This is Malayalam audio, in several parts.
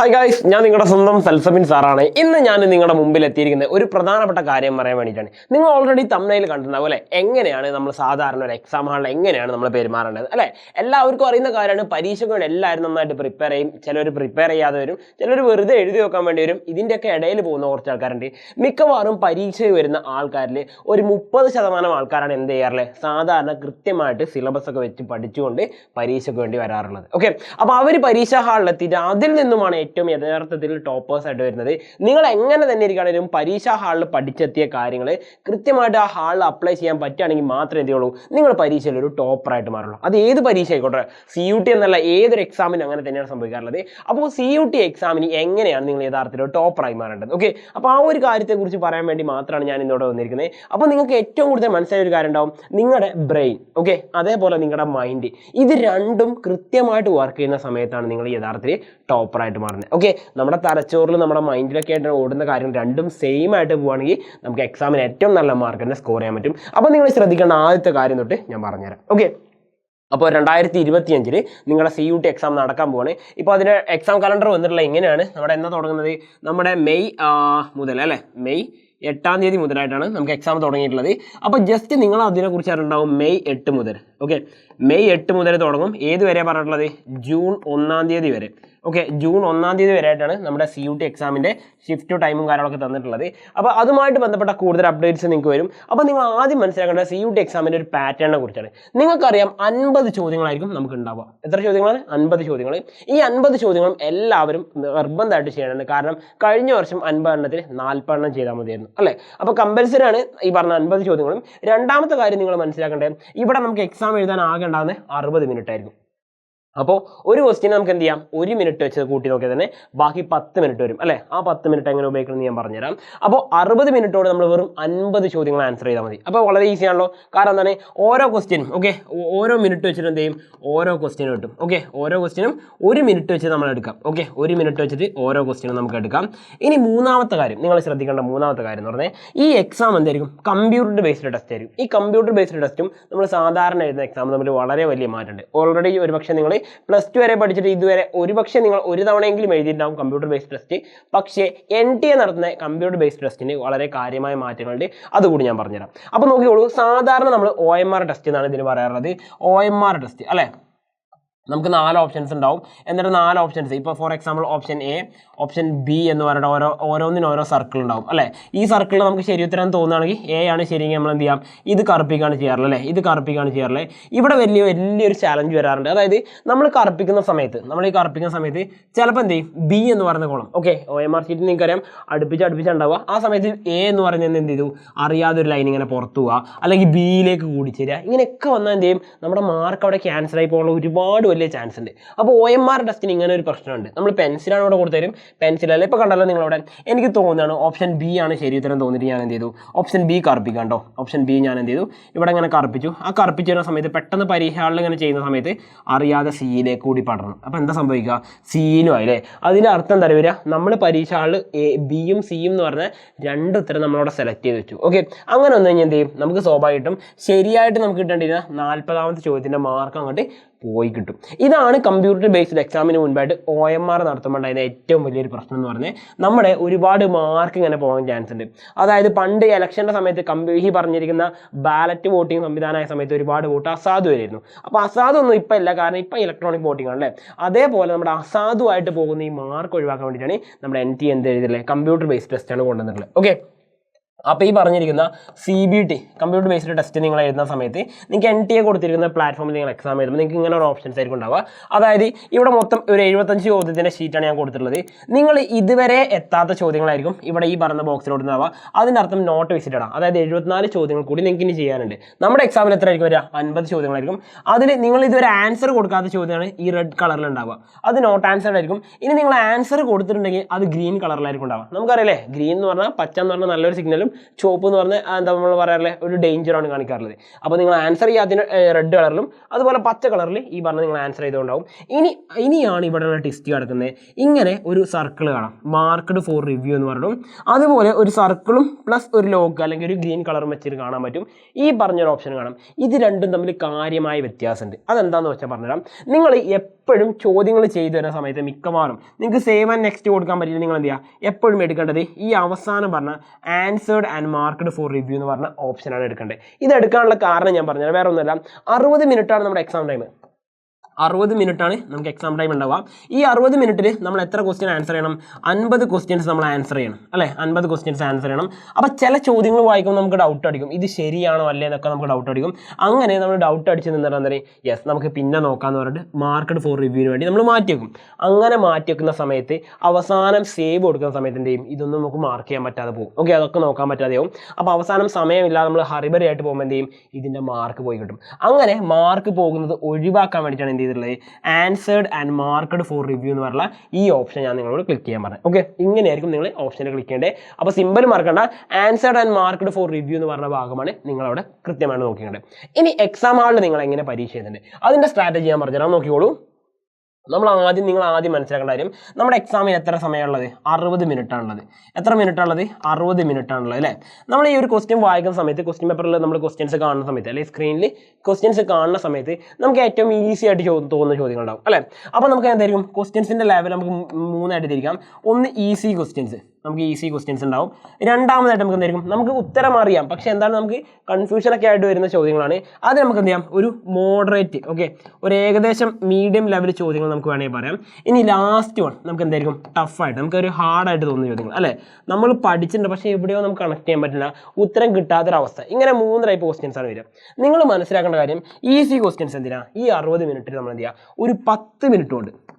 ഹായ് ഗായ്സ് ഞാൻ നിങ്ങളുടെ സ്വന്തം സൽസബിൻ സാറാണ്. ഇന്ന് ഞാൻ നിങ്ങളുടെ മുമ്പിൽ എത്തിയിരിക്കുന്നത് ഒരു പ്രധാനപ്പെട്ട കാര്യം പറയാൻ വേണ്ടിയിട്ടാണ്. നിങ്ങൾ ഓൾറെഡി തമ്മിൽ കണ്ടിട്ടുണ്ടാവും അല്ലേ? എങ്ങനെയാണ് നമ്മൾ സാധാരണ ഒരു എക്സാം ഹാളിൽ എങ്ങനെയാണ് നമ്മൾ പെരുമാറേണ്ടത് അല്ലേ? എല്ലാവർക്കും അറിയുന്ന കാര്യമാണ്. പരീക്ഷയ്ക്ക് വേണ്ടി എല്ലാവരും നന്നായിട്ട് പ്രിപ്പയർ ചെയ്യും. ചിലർ പ്രിപ്പയർ ചെയ്യാതെ വരും. ചിലർ വെറുതെ എഴുതി വെക്കാൻ വേണ്ടി വരും. ഇതിന്റെയൊക്കെ ഇടയിൽ പോകുന്ന കുറച്ച് ആൾക്കാരുണ്ട്. മിക്കവാറും പരീക്ഷയിൽ വരുന്ന ആൾക്കാരിൽ ഒരു മുപ്പത് ശതമാനം ആൾക്കാരാണ് എന്ത് ചെയ്യാറുള്ളത്? സാധാരണ കൃത്യമായിട്ട് സിലബസ് ഒക്കെ വെച്ച് പഠിച്ചുകൊണ്ട് പരീക്ഷയ്ക്ക് വേണ്ടി വരാറുള്ളത്. ഓക്കെ അപ്പോൾ അവർ പരീക്ഷാ ഹാളിലെത്തിയിട്ട് അതിൽ നിന്നുമാണ് ഏറ്റവും യഥാർത്ഥത്തിൽ ടോപ്പേഴ്സ് ആയിട്ട് വരുന്നത്. നിങ്ങൾ എങ്ങനെ തന്നെ ഇരിക്കുകയാണെങ്കിലും പരീക്ഷാ ഹാളിൽ പഠിച്ചെത്തിയ കാര്യങ്ങൾ കൃത്യമായിട്ട് ആ ഹാളിൽ അപ്ലൈ ചെയ്യാൻ പറ്റുകയാണെങ്കിൽ മാത്രമേ എന്ത് ചെയ്യുള്ളൂ? നിങ്ങൾ പരീക്ഷയിൽ ഒരു ടോപ്പറായിട്ട് മാറുള്ളൂ. അത് ഏത് പരീക്ഷ ആയിക്കോട്ടെ? സി യു ടി എന്നല്ല ഏതൊരു എക്സാമിനും അങ്ങനെ തന്നെയാണ് സംഭവിക്കാറുള്ളത്. അപ്പോൾ സി യു ടി എക്സാമിന് എങ്ങനെയാണ് നിങ്ങൾ യഥാർത്ഥത്തിൽ ടോപ്പറായി മാറേണ്ടത്? ഓക്കെ അപ്പോൾ ആ ഒരു കാര്യത്തെക്കുറിച്ച് പറയാൻ വേണ്ടി മാത്രമാണ് ഞാൻ ഇന്നോട് വന്നിരിക്കുന്നത്. അപ്പോൾ നിങ്ങൾക്ക് ഏറ്റവും കൂടുതൽ മനസ്സിലായ ഒരു കാര്യം ഉണ്ടാവും. നിങ്ങളുടെ ബ്രെയിൻ ഓക്കെ അതേപോലെ നിങ്ങളുടെ മൈൻഡ് ഇത് രണ്ടും കൃത്യമായിട്ട് വർക്ക് ചെയ്യുന്ന സമയത്താണ് നിങ്ങൾ യഥാർത്ഥത്തിൽ ടോപ്പറായിട്ട് മാറുന്നത്. ഓക്കെ നമ്മുടെ തലച്ചോറിൽ നമ്മുടെ മൈൻഡിലൊക്കെ ആയിട്ട് ഓടുന്ന കാര്യം രണ്ടും സെയിം ആയിട്ട് പോവുകയാണെങ്കിൽ നമുക്ക് എക്സാമിന് ഏറ്റവും നല്ല മാർക്ക് തന്നെ സ്കോർ ചെയ്യാൻ പറ്റും. അപ്പോൾ നിങ്ങൾ ശ്രദ്ധിക്കേണ്ട ആദ്യത്തെ കാര്യം തൊട്ട് ഞാൻ പറഞ്ഞുതരാം. ഓക്കെ അപ്പോൾ രണ്ടായിരത്തി ഇരുപത്തി അഞ്ചിൽ നിങ്ങളുടെ സി യു ടി എക്സാം നടക്കാൻ പോവാണ്. ഇപ്പോൾ അതിന് എക്സാം കലണ്ടർ വന്നിട്ടുള്ള ഇങ്ങനെയാണ് നമ്മുടെ എന്നാ തുടങ്ങുന്നത്? നമ്മുടെ മെയ് മുതൽ അല്ലേ? മെയ് എട്ടാം തീയതി മുതലായിട്ടാണ് നമുക്ക് എക്സാം തുടങ്ങിയിട്ടുള്ളത്. അപ്പോൾ ജസ്റ്റ് നിങ്ങൾ അതിനെക്കുറിച്ച് അറിയുണ്ടാവും മെയ് എട്ട് മുതൽ. ഓക്കെ മെയ് എട്ട് മുതൽ തുടങ്ങും. ഏത് വരെ പറഞ്ഞിട്ടുള്ളത്? ജൂൺ ഒന്നാം തീയതി വരെ. ഓക്കെ ജൂൺ ഒന്നാം തീയതി വരെയായിട്ടാണ് നമ്മുടെ സി യു ടി എക്സാമിന്റെ ഷിഫ്റ്റ് ടൈമും കാര്യങ്ങളൊക്കെ തന്നിട്ടുള്ളത്. അപ്പോൾ അതുമായിട്ട് ബന്ധപ്പെട്ട കൂടുതൽ അപ്ഡേറ്റ്സ് നിങ്ങൾക്ക് വരും. അപ്പോൾ നിങ്ങൾ ആദ്യം മനസ്സിലാക്കേണ്ട സി യു ടി എക്സാമിന്റെ ഒരു പാറ്റേണിനെ കുറിച്ചാണ്. നിങ്ങൾക്കറിയാം അൻപത് ചോദ്യങ്ങളായിരിക്കും നമുക്ക് ഉണ്ടാവുക. എത്ര ചോദ്യങ്ങളാണ്? അൻപത് ചോദ്യങ്ങൾ. ഈ അൻപത് ചോദ്യങ്ങളും എല്ലാവരും നിർബന്ധമായിട്ട് ചെയ്യണമെന്ന് കാരണം കഴിഞ്ഞ വർഷം അൻപത് എണ്ണത്തിൽ നാൽപ്പതെണ്ണം ചെയ്താൽ മതിയായിരുന്നു. അല്ലേ? അപ്പോൾ കമ്പൽസറി ആണ് ഈ പറഞ്ഞ അൻപത് ചോദ്യങ്ങളും. രണ്ടാമത്തെ കാര്യം നിങ്ങൾ മനസ്സിലാക്കേണ്ടത് ഇവിടെ നമുക്ക് എക്സാം എഴുതാൻ ആകെ ഉണ്ടാകുന്നത് അറുപത് മിനിറ്റ് ആയിരിക്കും. അപ്പോൾ ഒരു ക്വസ്റ്റ്യൻ നമുക്ക് എന്ത് ചെയ്യാം? ഒരു മിനിറ്റ് വെച്ച് കൂട്ടി നോക്കിയാൽ തന്നെ ബാക്കി പത്ത് മിനിറ്റ് വരും അല്ലേ? ആ പത്ത് മിനിറ്റ് എങ്ങനെ ഉപയോഗിക്കണമെന്ന് ഞാൻ പറഞ്ഞുതരാം. അപ്പോൾ അറുപത് മിനിറ്റോട് നമ്മൾ വെറും അൻപത് ചോദ്യങ്ങൾ ആൻസർ ചെയ്താൽ മതി. അപ്പോൾ വളരെ ഈസി ആണല്ലോ. കാരണം എന്താണ്? ഓരോ ക്വസ്റ്റ്യനും ഓക്കെ ഓരോ മിനിറ്റ് വെച്ചിട്ട് എന്ത് ചെയ്യും? ഓരോ ക്വസ്റ്റ്യനും കിട്ടും ഓക്കെ ഓരോ ക്വസ്റ്റ്യനും ഒരു മിനിറ്റ് വെച്ച് നമ്മൾ എടുക്കാം ഓക്കെ ഒരു മിനിറ്റ് വെച്ചിട്ട് ഓരോ ക്വസ്റ്റ്യനും നമുക്ക് എടുക്കാം. ഇനി മൂന്നാമത്തെ കാര്യം നിങ്ങൾ ശ്രദ്ധിക്കേണ്ട മൂന്നാമത്തെ കാര്യം എന്ന് പറഞ്ഞാൽ ഈ എക്സാം എന്തായിരിക്കും? കമ്പ്യൂട്ടർ ബേസ്ഡ് ടെസ്റ്റ് ആയിരിക്കും. ഈ കമ്പ്യൂട്ടർ ബേസ്ഡ് ടെസ്റ്റും നമ്മൾ സാധാരണ എഴുതുന്ന എക്സാം തമ്മിൽ വളരെ വലിയ മാറ്റമുണ്ട്. ഓൾറെഡി ഒരു പക്ഷേ നിങ്ങൾ പ്ലസ് ടു വരെ പഠിച്ചിട്ട് ഇതുവരെ ഒരുപക്ഷെ നിങ്ങൾ ഒരു തവണയെങ്കിലും എഴുതിയിട്ടുണ്ടാവും കമ്പ്യൂട്ടർ ബേസ്ഡ് ടെസ്റ്റ് പക്ഷേ എൻ ടി എ നടത്തുന്ന കമ്പ്യൂട്ടർ ബേസ്ഡ് ടെസ്റ്റിന് വളരെ കാര്യമായ മാറ്റങ്ങളുണ്ട്. അതുകൂടി ഞാൻ പറഞ്ഞുതരാം. അപ്പോൾ നോക്കിയോളൂ സാധാരണ നമ്മൾ ഒ എം ആർ ടെസ്റ്റ് എന്നാണ് ഇതിന് പറയാറുള്ളത്. ഒ എം ആർ ടെസ്റ്റ് അല്ലേ? നമുക്ക് നാല് ഓപ്ഷൻസ് ഉണ്ടാവും. എന്നിട്ട് നാല് ഓപ്ഷൻസ് ഇപ്പോൾ for example option A option B എന്ന് പറയുന്ന ഓരോ ഓരോന്നിനും ഓരോ സർക്കിൾ ഉണ്ടാവും അല്ലേ? ഈ സർക്കിളിൽ നമുക്ക് ശരി ഉത്തരം തോന്നുകയാണെങ്കിൽ എ ആണ് ശരിയെങ്കിൽ നമ്മൾ എന്ത് ചെയ്യാം? ഇത് കറുപ്പിക്കാണ് ചെയ്യാറുള്ളത് അല്ലേ? ഇത് കറുപ്പിക്കാണ് ചെയ്യാറുള്ളത്. ഇവിടെ വലിയ വലിയൊരു ചാലഞ്ച് വരാറുണ്ട്. അതായത് നമ്മൾ കറുപ്പിക്കുന്ന സമയത്ത് നമ്മൾ ഈ കറുപ്പിക്കുന്ന സമയത്ത് ചിലപ്പോൾ എന്ത് ചെയ്യും? ബി എന്ന് പറയുന്ന column okay O M R ഷീറ്റിൽ നിങ്ങൾക്കറിയാം. അടുപ്പിച്ച് അടുപ്പിച്ചുണ്ടാവുക ആ സമയത്ത് എ എന്ന് പറയുന്നത് എന്ത് ചെയ്തു? അറിയാതെ ഒരു ലൈൻ ഇങ്ങനെ പുറത്തു പോവുക. അല്ലെങ്കിൽ ബിയിലേക്ക് കൂടിച്ചേരുക. ഇങ്ങനെയൊക്കെ വന്നാൽ എന്ത് ചെയ്യും? നമ്മുടെ മാർക്ക് അവിടെ ക്യാൻസൽ ആയി പോകാനുള്ള ഒരുപാട് ചാൻസ് ഉണ്ട്. അപ്പോൾ ഒ എം ആർ ടെസ്റ്റിന് ഇങ്ങനെ ഒരു പ്രശ്നമുണ്ട്. നമ്മൾ പെൻസിലാണ് ഇവിടെ കൊടുത്തരും. പെൻസിലല്ല ഇപ്പോൾ കണ്ടല്ലോ നിങ്ങളവിടെ. എനിക്ക് തോന്നുകയാണ് ഓപ്ഷൻ ബി ആണ് ശരി ഉത്തരം തോന്നിയിട്ട് ഞാൻ എന്ത് ചെയ്തു? ഓപ്ഷൻ ബി കറുപ്പിക്കാം കേട്ടോ. ഓപ്ഷൻ ബി ഞാൻ എന്ത് ചെയ്തു? ഇവിടെ ഇങ്ങനെ കറുപ്പിച്ചു. ആ കറുപ്പിച്ച് വരുന്ന സമയത്ത് പെട്ടെന്ന് പരീക്ഷകളിൽ ഇങ്ങനെ ചെയ്യുന്ന സമയത്ത് അറിയാതെ സിയിലേക്ക് കൂടി പടരണം. അപ്പോൾ എന്താ സംഭവിക്കുക? സിയിലും ആയില്ലേ അതിന്റെ അർത്ഥം എന്താ വരിക? നമ്മൾ പരീക്ഷകളിൽ എ ബിയും സിയും എന്ന് പറഞ്ഞ രണ്ട് ഉത്തരം നമ്മളവിടെ സെലക്ട് ചെയ്ത് വെച്ചു. ഓക്കെ അങ്ങനെ വന്നു കഴിഞ്ഞാൽ എന്ത് ചെയ്യും? നമുക്ക് സ്വാഭാവികമായിട്ടും ശരിയായിട്ട് നമുക്ക് കിട്ടേണ്ടിരുന്ന നാൽപ്പതാമത്തെ ചോദ്യത്തിന്റെ മാർക്ക് അങ്ങോട്ട് പോയി കിട്ടും ഇതാണ് കമ്പ്യൂട്ടർ ബേസ്ഡ് എക്സാമിന് മുൻപായിട്ട് ഒ എം ആർ നടത്തുമ്പോഴുണ്ടായ ഏറ്റവും വലിയൊരു പ്രശ്നം എന്ന് പറഞ്ഞാൽ നമ്മുടെ ഒരുപാട് മാർക്ക് ഇങ്ങനെ പോകാൻ ചാൻസ് ഉണ്ട്. അതായത് പണ്ട് ഇലക്ഷന്റെ സമയത്ത് കമ്പ്യൂ ഈ പറഞ്ഞിരിക്കുന്ന ബാലറ്റ് വോട്ടിംഗ് സംവിധാനമായ സമയത്ത് ഒരുപാട് വോട്ട് അസാധുവായിരുന്നു അപ്പോൾ അസാധു ഒന്നും ഇപ്പം ഇല്ല. കാരണം ഇപ്പം ഇലക്ട്രോണിക് വോട്ടിംഗ് ആണല്ലേ അതേപോലെ നമ്മുടെ അസാധുവായിട്ട് പോകുന്ന ഈ മാർക്ക് ഒഴിവാക്കാൻ വേണ്ടിയിട്ടാണ് നമ്മുടെ എൻ ടി എന്ത് എഴുതില്ലേ കമ്പ്യൂട്ടർ ബേസ്ഡ് ടെസ്റ്റാണ് കൊണ്ടുവന്നിട്ടുള്ളത്. ഓക്കെ അപ്പോൾ ഈ പറഞ്ഞിരിക്കുന്ന C B T computer based test നിങ്ങൾ എഴുതുന്ന സമയത്ത് നിങ്ങൾക്ക് എൻ ടി എ കൊടുത്തിരിക്കുന്ന പ്ലാറ്റ്ഫോമിൽ നിങ്ങൾ എക്സാം എഴുതുമ്പോൾ നിങ്ങൾക്ക് ഇങ്ങനെ ഒരു ഓപ്ഷൻസ് ആയിരിക്കും ഉണ്ടാവുക. അതായത് ഇവിടെ മൊത്തം ഒരു എഴുപത്തഞ്ച് ചോദ്യത്തിന്റെ ഷീറ്റാണ് ഞാൻ കൊടുത്തിട്ടുള്ളത്. നിങ്ങൾ ഇതുവരെ എത്താത്ത ചോദ്യങ്ങളായിരിക്കും ഇവിടെ ഈ പറഞ്ഞ ബോക്സിലോട്ട് ഉണ്ടാവുക. അതിന്റെ അർത്ഥം നോട്ട് വിസിറ്റഡ് ആണ്. അതായത് എഴുപത്തിനാല് ചോദ്യങ്ങൾ കൂടി നിങ്ങൾക്ക് ഇനി ചെയ്യാനുണ്ട്. നമ്മുടെ എക്സാമിൽ എത്ര ആയിരിക്കും വരിക? അൻപത് ചോദ്യങ്ങളായിരിക്കും. അതിൽ നിങ്ങൾ ഇതുവരെ ആൻസർ കൊടുക്കാത്ത ചോദ്യമാണ് ഈ റെഡ് കളറിൽ ഉണ്ടാവുക. അത് നോട്ട് ആൻസർ ആയിരിക്കും. ഇനി നിങ്ങൾ ആൻസർ കൊടുത്തിട്ടുണ്ടെങ്കിൽ അത് ഗ്രീൻ കളറിലായിരിക്കും ഉണ്ടാവുക. നമുക്കറിയാലേ ഗ്രീൻ എന്ന് പറഞ്ഞാൽ പച്ച എന്ന് പറഞ്ഞാൽ നല്ലൊരു സിഗ്നലും ചുവപ്പ് എന്ന് പറഞ്ഞാൽ എന്താ നമ്മൾ പറയാറില്ലേ ഒരു ഡേഞ്ചറാണ് കാണിക്കാറുള്ളത്. അപ്പോൾ നിങ്ങൾ ആൻസർ ചെയ്യുക അതിന് റെഡ് കളറിലും അതുപോലെ പച്ച കളറിൽ ഈ പറഞ്ഞ നിങ്ങൾ ആൻസർ ചെയ്തുകൊണ്ടാവും. ഇനി ഇനിയാണ് ഇവിടെയുള്ള ടെസ്റ്റ് കിടക്കുന്നത് ഇങ്ങനെ ഒരു സർക്കിൾ കാണാം. മാർക്ക്ഡ് ഫോർ റിവ്യൂ എന്ന് പറഞ്ഞു അതുപോലെ ഒരു സർക്കിളും പ്ലസ് ഒരു ലോക്ക് അല്ലെങ്കിൽ ഒരു ഗ്രീൻ കളറും വെച്ചിട്ട് കാണാൻ പറ്റും. ഈ പറഞ്ഞൊരു ഓപ്ഷൻ കാണാം. ഇത് രണ്ടും തമ്മിൽ കാര്യമായ വ്യത്യാസമുണ്ട്. അതെന്താണെന്ന് വെച്ചാൽ പറഞ്ഞുതരാം. നിങ്ങൾ എപ്പോഴും ചോദ്യങ്ങൾ ചെയ്തു വരുന്ന സമയത്ത് മിക്കവാറും നിങ്ങൾക്ക് സേവ് ആൻഡ് നെക്സ്റ്റ് കൊടുക്കാൻ പറ്റില്ല നിങ്ങൾ എന്ത് ചെയ്യുക? എപ്പോഴും എടുക്കേണ്ടത് ഈ അവസാനം പറഞ്ഞ answered and marked for review എന്ന് പറഞ്ഞ ഓപ്ഷനാണ് എടുക്കേണ്ടത്. ഇത് എടുക്കാനുള്ള കാരണം ഞാൻ പറഞ്ഞത് വേറെ ഒന്നുമല്ല. അറുപത് മിനിറ്റാണ് നമ്മുടെ എക്സാം ടൈം അറുപത് ആണ് നമുക്ക് എക്സാം ടൈം ഉണ്ടാവുക. ഈ അറുപത് മിനിറ്റിൽ നമ്മൾ എത്ര ക്വസ്റ്റ്യൻ ആൻസർ ചെയ്യണം? അൻപത് ക്വസ്റ്റ്യൻസ് നമ്മൾ ആൻസർ ചെയ്യണം. അല്ലേ? അൻപത് ക്വസ്റ്റ്യൻസ് ആൻസർ ചെയ്യണം. അപ്പോൾ ചില ചോദ്യങ്ങൾ വായിക്കുമ്പോൾ നമുക്ക് ഡൗട്ട് അടിക്കും. ഇത് ശരിയാണോ അല്ലേ എന്നൊക്കെ നമുക്ക് ഡൗട്ട് അടിക്കും. അങ്ങനെ നമ്മൾ ഡൗട്ട് അടിച്ച് നിന്നിട്ട് എന്താ യെസ് നമുക്ക് പിന്നെ നോക്കാമെന്ന് പറഞ്ഞിട്ട് മാർക്കറ്റ് ഫോർ റിവ്യൂവിന് വേണ്ടി നമ്മൾ മാറ്റി വെക്കും. അങ്ങനെ മാറ്റി വെക്കുന്ന സമയത്ത് അവസാനം സേവ് കൊടുക്കുന്ന സമയത്ത് എന്ത് ചെയ്യും? ഇതൊന്നും നമുക്ക് മാർക്ക് ചെയ്യാൻ പറ്റാതെ പോകും. ഓക്കെ അതൊക്കെ നോക്കാൻ പറ്റാതെയാവും അപ്പോൾ അവസാനം സമയമില്ലാതെ നമ്മൾ ഹറിബറി ആയിട്ട് പോകുമ്പോൾ എന്ത് ചെയ്യും? ഇതിന്റെ മാർക്ക് പോയി കിട്ടും. അങ്ങനെ മാർക്ക് പോകുന്നത് ഒഴിവാക്കാൻ വേണ്ടിയിട്ടാണ് എന്ത് ചെയ്തിട്ടുള്ളത് answered and marked for review എന്ന് പറഞ്ഞ ഈ ഓപ്ഷൻ ഞാൻ നിങ്ങളോട് ക്ലിക്ക് ചെയ്യാൻ പറഞ്ഞത്. ഓക്കെ ഇങ്ങനെയായിരിക്കും നിങ്ങൾ ഓപ്ഷനിൽ ക്ലിക്ക് ചെയ്യേണ്ടത്. അപ്പോൾ സിമ്പിൾ മറക്കണ്ട. Answered and marked for review എന്ന് പറഞ്ഞ ഭാഗമാണ് നിങ്ങളവിടെ കൃത്യമായിട്ട് നോക്കിയിട്ടുണ്ട് ഇനി എക്സാം ഹാളിൽ നിങ്ങൾ എങ്ങനെ പരീക്ഷ ചെയ്യുന്നുണ്ട് അതിന്റെ സ്ട്രാറ്റജി ഞാൻ പറഞ്ഞുതരാം. നോക്കിക്കോളൂ. നമ്മൾ ആദ്യം നിങ്ങൾ ആദ്യം മനസ്സിലാക്കേണ്ട കാര്യം നമ്മുടെ എക്സാമിന് എത്ര സമയമുള്ളത്? അറുപത് മിനിറ്റ് ആണുള്ളത് എത്ര മിനിറ്റ് ഉള്ളത് അറുപത് മിനിറ്റ് ആണുള്ളത് അല്ലേ? നമ്മൾ ഈ ഒരു ക്വസ്റ്റ്യൻ വായിക്കുന്ന സമയത്ത് ക്വസ്റ്റ്യൻ പേപ്പറിൽ നമ്മൾ ക്വസ്റ്റ്യൻസ് കാണുന്ന സമയത്ത് അല്ലെങ്കിൽ സ്ക്രീനിൽ ക്വസ്റ്റ്യൻസ് കാണുന്ന സമയത്ത് നമുക്ക് ഏറ്റവും ഈസി ആയിട്ട് തോന്നുന്ന ചോദ്യങ്ങൾ ഉണ്ടാവും അല്ലേ? അപ്പോൾ നമുക്ക് എന്തായിരിക്കും? ക്വസ്റ്റ്യൻസിന്റെ ലെവൽ നമുക്ക് മൂന്നായിട്ട് തിരിക്കാം. ഒന്ന് ഈസി ക്വസ്റ്റ്യൻസ് നമുക്ക് ഈസി ക്വസ്റ്റ്യൻസ് ഉണ്ടാവും. രണ്ടാമതായിട്ട് നമുക്ക് എന്തായിരിക്കും? നമുക്ക് ഉത്തരം അറിയാം. പക്ഷേ എന്താണ് നമുക്ക് കൺഫ്യൂഷനൊക്കെ ആയിട്ട് വരുന്ന ചോദ്യങ്ങളാണ്. അത് നമുക്ക് എന്ത് ചെയ്യാം? ഒരു മോഡറേറ്റ് ഓക്കെ ഒരു ഏകദേശം മീഡിയം ലെവൽ ചോദ്യങ്ങൾ നമുക്ക് വേണമെങ്കിൽ പറയാം. ഇനി ലാസ്റ്റ് വൺ നമുക്ക് എന്തായിരിക്കും? ടഫായിട്ട് നമുക്ക് ഒരു ഹാർഡായിട്ട് തോന്നുന്ന ചോദ്യങ്ങൾ അല്ലേ? നമ്മൾ പഠിച്ചിട്ടുണ്ട് പക്ഷേ എവിടെയോ നമുക്ക് കണക്ട് ചെയ്യാൻ പറ്റില്ല. ഉത്തരം കിട്ടാത്തൊരവസ്ഥ. ഇങ്ങനെ മൂന്ന് ടൈപ്പ് ക്വസ്റ്റ്യൻസ് ആണ് വരിക. നിങ്ങൾ മനസ്സിലാക്കേണ്ട കാര്യം ഈസി ക്വസ്റ്റ്യൻസ് എന്തിനാ? ഈ അറുപത് മിനിറ്റിൽ നമ്മൾ എന്ത് ചെയ്യുക? ഒരു പത്ത് മിനിറ്റ് കൊണ്ട്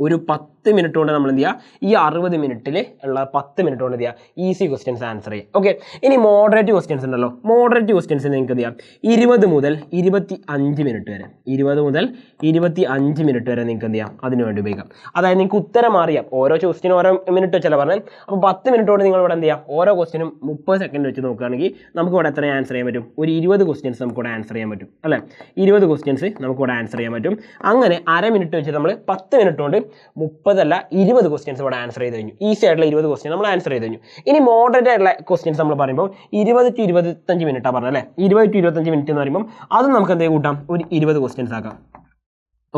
ഒരു പത്ത് മിനിറ്റ് കൊണ്ട് നമ്മൾ എന്ത് ചെയ്യുക ഈ അറുപത് മിനിറ്റിൽ ഉള്ള പത്ത് മിനിറ്റ് കൊണ്ട് എന്ത് ചെയ്യുക ഈസി ക്വസ്റ്റ്യൻസ് ആൻസർ ചെയ്യുക ഓക്കെ ഇനി മോഡറേറ്റ് ക്വസ്റ്റ്യൻസ് ഉണ്ടല്ലോ. മോഡറേറ്റ് ക്വസ്റ്റ്യൻസ് നിങ്ങൾക്ക് എന്ത് ചെയ്യാം? ഇരുപത് മുതൽ ഇരുപത്തി അഞ്ച് മിനിറ്റ് വരെ. ഇരുപത് മുതൽ ഇരുപത്തി അഞ്ച് മിനിറ്റ് വരെ നിങ്ങൾക്ക് എന്ത് ചെയ്യാം? അതിന് വേണ്ടി ഉപയോഗിക്കാം. അതായത് നിങ്ങൾക്ക് ഉത്തരം അറിയാം. ഓരോ ക്വസ്റ്റിനും ഓരോ മിനിറ്റ് വെച്ചല്ല പറഞ്ഞത് അപ്പോൾ പത്ത് മിനിറ്റ് കൊണ്ട് നിങ്ങൾ ഇവിടെ എന്ത് ചെയ്യാം? ഓരോ ക്വസ്റ്റിനും മുപ്പത് സെക്കൻഡ് വെച്ച് നോക്കുകയാണെങ്കിൽ നമുക്ക് ഇവിടെ എത്ര ആൻസർ ചെയ്യാൻ പറ്റും? ഒരു ഇരുപത് ക്വസ്റ്റ്യൻസ് നമുക്ക് ഇവിടെ ആൻസർ ചെയ്യാൻ പറ്റും. അല്ലേ? ഇരുപത് ക്വസ്റ്റ്യൻസ് നമുക്ക് ഇവിടെ ആൻസർ ചെയ്യാൻ പറ്റും. അങ്ങനെ അര മിനിറ്റ് വെച്ച് നമ്മൾ പത്ത് മിനിറ്റ് കൊണ്ട് മുപ്പതല്ല ഇരുപത് ക്വസ്റ്റ്യൻസ് ഇവിടെ ആൻസർ ചെയ്ത് കഴിഞ്ഞു. ഈസി ആയിട്ടുള്ള ഇരുപത് ക്വസ്റ്റ്യൻ നമ്മൾ ആൻസർ ചെയ്ത് കഴിഞ്ഞു. ഇനി മോഡറേറ്റ് ആയിട്ടുള്ള ക്വസ്റ്റ്യൻസ് നമ്മൾ പറയുമ്പോൾ ഇരുപത് ടു ഇരുപത്തഞ്ച് മിനിറ്റാണ് പറഞ്ഞത് അല്ലേ? ഇരുപത് ടു ഇരുപത്തഞ്ച് മിനിറ്റ് എന്ന് പറയുമ്പോൾ അത് നമുക്ക് എന്തെങ്കിലും കൂട്ടാം. ഒരു ഇരുപത് ക്വസ്റ്റ്യൻസ് ആക്കാം.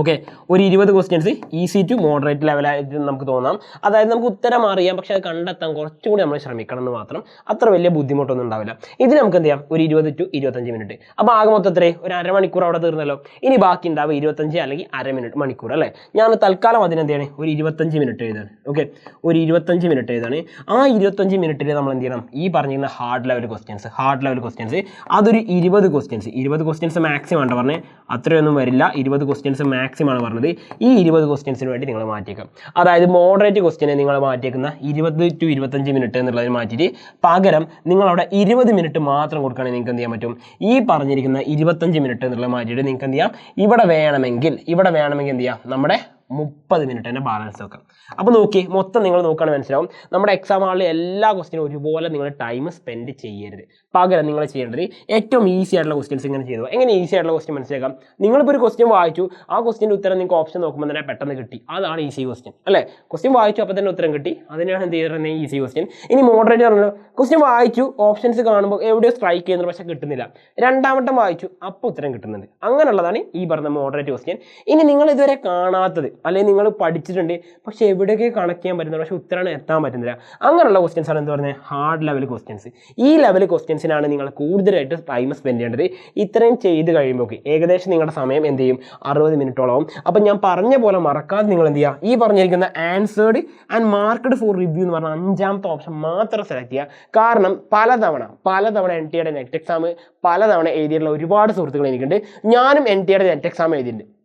ഓക്കെ ഒരു ഇരുപത് ക്വസ്റ്റ്യൻസ് ഈസി ടു മോഡറേറ്റ് ലെവലായിട്ട് നമുക്ക് തോന്നാം. അതായത് നമുക്ക് ഉത്തരം അറിയാം പക്ഷെ അത് കണ്ടെത്താൻ കുറച്ചും കൂടി നമ്മൾ ശ്രമിക്കണം എന്ന് മാത്രം. അത്ര വലിയ ബുദ്ധിമുട്ടൊന്നും ഉണ്ടാവില്ല. ഇതിന് നമുക്ക് എന്ത് ചെയ്യാം? ഒരു ഇരുപത് ടു ഇരുപത്തഞ്ച് മിനിറ്റ് അപ്പോൾ ആകെ മൊത്തത്തിലേ ഒരു അരമണിക്കൂർ അവിടെ തീർന്നല്ലോ. ഇനി ബാക്കി ഉണ്ടാവുക ഇരുപത്തഞ്ച് അല്ലെങ്കിൽ അര മിനിറ്റ് മണിക്കൂർ അല്ലേ? ഞാൻ തൽക്കാലം അതിനെന്ത് ചെയ്യണേ? ഒരു ഇരുപത്തഞ്ച് മിനിറ്റ് എഴുതാണ് ഓക്കെ ഒരു ഇരുപത്തഞ്ച് മിനിറ്റ് എഴുതാണ് ആ ഇരുപത്തഞ്ച് മിനിറ്റിൽ നമ്മൾ എന്ത് ചെയ്യണം? ഈ പറഞ്ഞിരുന്ന hard level questions hard level questions അതൊരു ഇരുപത് ക്വസ്റ്റ്യൻസ് ഇരുപത് ക്വസ്റ്റ്യൻസ് മാക്സിമം ആണ് പറഞ്ഞത് അത്രയൊന്നും വരില്ല. ഇരുപത് ക്വസ്റ്റ്യൻസ് മാക്സിമം ആണ് പറഞ്ഞത്. ഈ ഇരുപത് ക്വസ്റ്റ്യൻസിന് വേണ്ടി നിങ്ങൾ മാറ്റിയേക്കാം. അതായത് മോഡറേറ്റ് ക്വസ്റ്റ്യനെ നിങ്ങൾ മാറ്റിയേക്കുന്ന ഇരുപത് ടു ഇരുപത്തഞ്ച് മിനിറ്റ് എന്നുള്ളതിന് മാറ്റിയിട്ട് പകരം നിങ്ങളവിടെ ഇരുപത് മിനിറ്റ് മാത്രം കൊടുക്കുകയാണെങ്കിൽ നിങ്ങൾക്ക് എന്ത് ചെയ്യാൻ പറ്റും? ഈ പറഞ്ഞിരിക്കുന്ന ഇരുപത്തഞ്ച് മിനിറ്റ് എന്നുള്ളത് മാറ്റിയിട്ട് നിങ്ങൾക്ക് എന്ത് ചെയ്യാം? ഇവിടെ വേണമെങ്കിൽ ഇവിടെ വേണമെങ്കിൽ എന്ത് ചെയ്യാം? നമ്മുടെ മുപ്പത് മിനിറ്റ് തന്നെ ബാലൻസ് വെക്കാം. അപ്പോൾ നോക്കി മൊത്തം നിങ്ങൾ നോക്കുകയാണെങ്കിൽ മനസ്സിലാവും. നമ്മുടെ എക്സാം ഹാളിൽ എല്ലാ ക്വസ്റ്റിനും ഒരുപോലെ നിങ്ങൾ ടൈം സ്പെൻഡ് ചെയ്യരുത്. പകരം നിങ്ങൾ ചെയ്യേണ്ടത് ഏറ്റവും ഈസി ആയിട്ടുള്ള ക്വസ്റ്റ്യൻസ് ഇങ്ങനെ ചെയ്തു. എങ്ങനെ ഈസി ആയിട്ടുള്ള ക്വസ്റ്റ്യൻ മനസ്സിലാക്കാം? നിങ്ങളിപ്പോൾ ഒരു ക്വസ്റ്റ്യൻ വായിച്ചു ആ ക്വസ്റ്റിന്റെ ഉത്തരം നിങ്ങൾക്ക് ഓപ്ഷൻ നോക്കുമ്പോൾ തന്നെ പെട്ടെന്ന് കിട്ടി. അതാണ് ഈസി ക്വസ്റ്റ്യൻ അല്ലേ? ക്വസ്റ്റ്യൻ വായിച്ചു അപ്പോൾ തന്നെ ഉത്തരം കിട്ടി. അതിനാണ് എന്ത് ചെയ്യുന്നത് ഈസി ക്വസ്റ്റ്യൻ ഇനി മോഡറേറ്റ് പറഞ്ഞല്ലോ ക്വസ്റ്റ്യൻ വായിച്ചു ഓപ്ഷൻസ് കാണുമ്പോൾ എവിടെയോ സ്ട്രൈക്ക് ചെയ്യുന്നത് പക്ഷേ കിട്ടുന്നില്ല. രണ്ടാമട്ടം വായിച്ചു അപ്പോൾ ഉത്തരം കിട്ടുന്നുണ്ട്. അങ്ങനെയുള്ളതാണ് ഈ പറഞ്ഞ മോഡറേറ്റ് ക്വസ്റ്റ്യൻ ഇനി നിങ്ങൾ ഇതുവരെ കാണാത്തത് അല്ലെങ്കിൽ നിങ്ങൾ പഠിച്ചിട്ടുണ്ട് പക്ഷേ എവിടെയൊക്കെ കണക്ട് ചെയ്യാൻ പറ്റുന്നില്ല പക്ഷേ ഉത്തരം എത്താൻ പറ്റുന്നില്ല. അങ്ങനെയുള്ള ക്വസ്റ്റ്യൻസ് ആണ് എന്ന് പറഞ്ഞാൽ ഹാർഡ് ലെവൽ ക്വസ്റ്റ്യൻസ് ഈ ലെവൽ ക്വസ്റ്റ്യൻസിനാണ് നിങ്ങൾ കൂടുതലായിട്ട് ടൈം സ്പെൻഡ് ചെയ്യേണ്ടത്. ഇത്രയും ചെയ്ത് കഴിയുമ്പോൾ ഏകദേശം നിങ്ങളുടെ സമയം എന്ത് ചെയ്യും? അറുപത് മിനിറ്റോളം അപ്പം ഞാൻ പറഞ്ഞ പോലെ മറക്കാതെ നിങ്ങൾ എന്ത് ചെയ്യുക? ഈ പറഞ്ഞിരിക്കുന്ന answered and marked for review എന്ന് പറഞ്ഞ അഞ്ചാമത്തെ ഓപ്ഷൻ മാത്രം സെലക്ട് ചെയ്യുക. കാരണം പലതവണ പലതവണ എൻ ടി എയുടെ നെറ്റ് എക്സാം പലതവണ എഴുതിയിട്ടുള്ള ഒരുപാട് സുഹൃത്തുക്കൾ എനിക്കുണ്ട്. ഞാനും എൻ ടി എയുടെ നെറ്റ് എക്സാം എഴുതിയിട്ടുണ്ട്.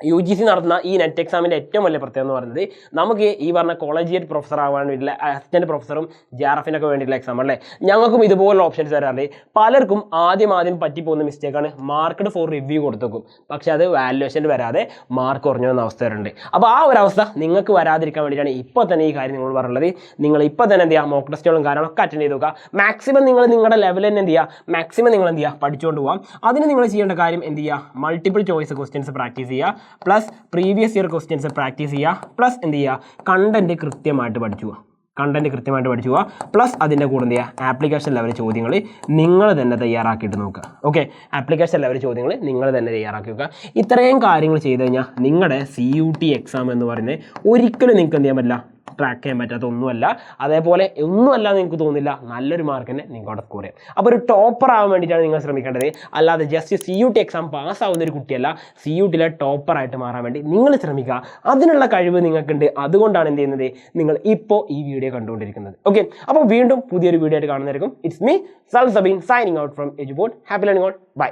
യു ജി സി നടത്തുന്ന ഈ നെറ്റ് എക്സാമിന്റെ ഏറ്റവും വലിയ പ്രത്യേകത എന്ന് പറയുന്നത് നമുക്ക് ഈ പറഞ്ഞ കോളേജിയറ്റ് പ്രൊഫസർ ആവാൻ വേണ്ടിയിട്ടുള്ള അസിസ്റ്റന്റ് പ്രൊഫസറും ജാറഫിനൊക്കെ വേണ്ടിയിട്ടുള്ള എക്സാം അല്ലേ? ഞങ്ങൾക്കും ഇതുപോലുള്ള ഓപ്ഷൻസ് വരാറുണ്ട്. പലർക്കും ആദ്യം ആദ്യം പറ്റിപ്പോകുന്ന മിസ്റ്റേക്കാണ് മാർക്കഡ് ഫോർ റിവ്യൂ കൊടുത്തേക്കും. പക്ഷേ അത് വാല്യുവേഷൻ വരാതെ മാർക്ക് കുറഞ്ഞു വന്ന അവസ്ഥ വരുന്നുണ്ട്. അപ്പോൾ ആ ഒരു അവസ്ഥ നിങ്ങൾക്ക് വരാതിരിക്കാൻ വേണ്ടിയിട്ടാണ് ഇപ്പോൾ തന്നെ ഈ കാര്യം നിങ്ങൾ പറയുന്നത് നിങ്ങൾ ഇപ്പോൾ തന്നെ എന്ത് ചെയ്യുക? മോക്ക് ടെസ്റ്റുകളും കാര്യങ്ങളൊക്കെ അറ്റൻഡ് ചെയ്ത് നോക്കുക. മാക്സിമം നിങ്ങൾ നിങ്ങളുടെ ലെവൽ തന്നെ എന്ത് ചെയ്യുക? മാക്സിമം നിങ്ങൾ എന്ത് ചെയ്യുക? പഠിച്ചുകൊണ്ട് പോകാം അതിന് നിങ്ങൾ ചെയ്യേണ്ട കാര്യം എന്ത് ചെയ്യുക? മൾട്ടിപ്പിൾ ചോയ്സ് ക്വസ്റ്റ്യൻസ് പ്രാക്ടീസ് ചെയ്യുക. Plus previous year questions practice ചെയ്യുക. പ്ലസ് എന്ത് ചെയ്യുക? കണ്ടന്റ് കൃത്യമായിട്ട് പഠിച്ചു കണ്ടന്റ് കൃത്യമായിട്ട് പഠിച്ചു പോവുക. പ്ലസ് അതിന്റെ കൂടെ എന്ത് ചെയ്യുക? ആപ്ലിക്കേഷൻ ലെവൽ ചോദ്യങ്ങൾ നിങ്ങൾ തന്നെ തയ്യാറാക്കിയിട്ട് നോക്കുക. ഓക്കെ ആപ്ലിക്കേഷൻ ലെവൽ ചോദ്യങ്ങൾ നിങ്ങൾ തന്നെ തയ്യാറാക്കി വെക്കുക ഇത്രയും കാര്യങ്ങൾ ചെയ്ത് കഴിഞ്ഞാൽ നിങ്ങളുടെ സി യു ടി എക്സാം എന്ന് പറയുന്നത് ഒരിക്കലും നിങ്ങൾക്ക് എന്ത് ചെയ്യാൻ പറ്റില്ല? ട്രാക്ക് ചെയ്യാൻ പറ്റാത്ത ഒന്നുമല്ല. അതേപോലെ ഒന്നുമല്ല നിങ്ങൾക്ക് തോന്നില്ല നല്ലൊരു മാർക്ക് തന്നെ അവിടെ സ്കോർ ചെയ്യാം. അപ്പോൾ ഒരു ടോപ്പർ ആവാൻ വേണ്ടിയിട്ടാണ് നിങ്ങൾ ശ്രമിക്കേണ്ടത്. അല്ലാതെ just C U T exam പാസ്സാവുന്ന ഒരു കുട്ടിയല്ല. സി യു ടിയിലെ ടോപ്പറായിട്ട് മാറാൻ വേണ്ടി നിങ്ങൾ ശ്രമിക്കുക. അതിനുള്ള കഴിവ് നിങ്ങൾക്കുണ്ട്. അതുകൊണ്ടാണ് എന്ത് ചെയ്യുന്നത്? നിങ്ങൾ ഇപ്പോൾ ഈ വീഡിയോ കണ്ടുകൊണ്ടിരിക്കുന്നത്. ഓക്കെ അപ്പോൾ വീണ്ടും പുതിയൊരു വീഡിയോ ആയിട്ട് കാണുന്നതായിരിക്കും. It's me Salsabeen signing out from Eduboard happy learning out bye